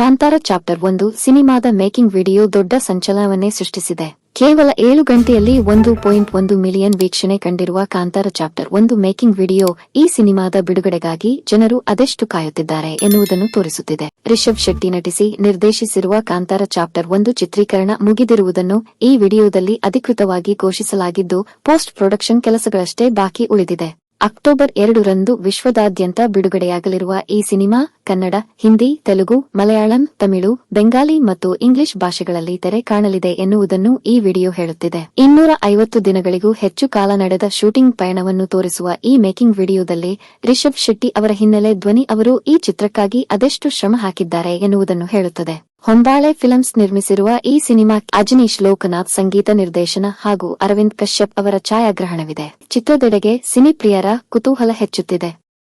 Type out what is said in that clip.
Kantara chapter ಒಂದು ಸಿನಿಮಾದ making video ದೊಡ್ಡ ಸಂಚಲನವನ್ನೇ ಸೃಷ್ಟಿಸಿದೆ. ಕೇವಲ ಏಳು ಗಂಟೆಯಲ್ಲಿ ಒಂದು ಪಾಯಿಂಟ್ ಒಂದು ಮಿಲಿಯನ್ ವೀಕ್ಷಣೆ ಕಂಡಿರುವ ಕಾಂತಾರ ಚಾಪ್ಟರ್ ಒಂದು ಮೇಕಿಂಗ್ ವಿಡಿಯೋ ಈ ಸಿನಿಮಾದ ಬಿಡುಗಡೆಗಾಗಿ ಜನರು ಅದೆಷ್ಟು ಕಾಯುತ್ತಿದ್ದಾರೆ ಎನ್ನುವುದನ್ನು ತೋರಿಸುತ್ತಿದೆ. ರಿಷಬ್ ಶೆಟ್ಟಿ ನಟಿಸಿ ನಿರ್ದೇಶಿಸಿರುವ ಕಾಂತಾರ ಚಾಪ್ಟರ್ ಒಂದು ಚಿತ್ರೀಕರಣ ಮುಗಿದಿರುವುದನ್ನು ಈ ವಿಡಿಯೋದಲ್ಲಿ ಅಧಿಕೃತವಾಗಿ ಘೋಷಿಸಲಾಗಿದ್ದು, ಪೋಸ್ಟ್ ಪ್ರೊಡಕ್ಷನ್ ಕೆಲಸಗಳಷ್ಟೇ ಬಾಕಿ ಉಳಿದಿದೆ. ಅಕ್ಟೋಬರ್ ಎರಡರಂದು ವಿಶ್ವದಾದ್ಯಂತ ಬಿಡುಗಡೆಯಾಗಲಿರುವ ಈ ಸಿನಿಮಾ ಕನ್ನಡ, ಹಿಂದಿ, ತೆಲುಗು, ಮಲಯಾಳಂ, ತಮಿಳು ಬೆಂಗಾಲಿ ಮತ್ತು ಇಂಗ್ಲಿಷ್ ಭಾಷೆಗಳಲ್ಲಿ ತೆರೆ ಕಾಣಲಿದೆ ಎನ್ನುವುದನ್ನು ಈ ವಿಡಿಯೋ ಹೇಳುತ್ತಿದೆ. ಇನ್ನೂರ ಐವತ್ತು ದಿನಗಳಿಗೂ ಹೆಚ್ಚು ಕಾಲ ನಡೆದ ಶೂಟಿಂಗ್ ಪಯಣವನ್ನು ತೋರಿಸುವ ಈ ಮೇಕಿಂಗ್ ವಿಡಿಯೋದಲ್ಲಿ ರಿಷಬ್ ಶೆಟ್ಟಿ ಅವರ ಹಿನ್ನೆಲೆ ಧ್ವನಿ ಅವರು ಈ ಚಿತ್ರಕ್ಕಾಗಿ ಅದೆಷ್ಟು ಶ್ರಮ ಹಾಕಿದ್ದಾರೆ ಎನ್ನುವುದನ್ನು ಹೇಳುತ್ತದೆ. ಹೊಂಬಾಳೆ ಫಿಲ್ಮ್ಸ್ ನಿರ್ಮಿಸಿರುವ ಈ ಸಿನಿಮಾ ಅಜನೀಶ್ ಲೋಕನಾಥ್ ಸಂಗೀತ ನಿರ್ದೇಶನ ಹಾಗೂ ಅರವಿಂದ್ ಕಶ್ಯಪ್ ಅವರ ಛಾಯಾಗ್ರಹಣವಿದೆ. ಚಿತ್ರದೆಡೆಗೆ ಸಿನಿಪ್ರಿಯರ ಕುತೂಹಲ ಹೆಚ್ಚುತ್ತಿದೆ.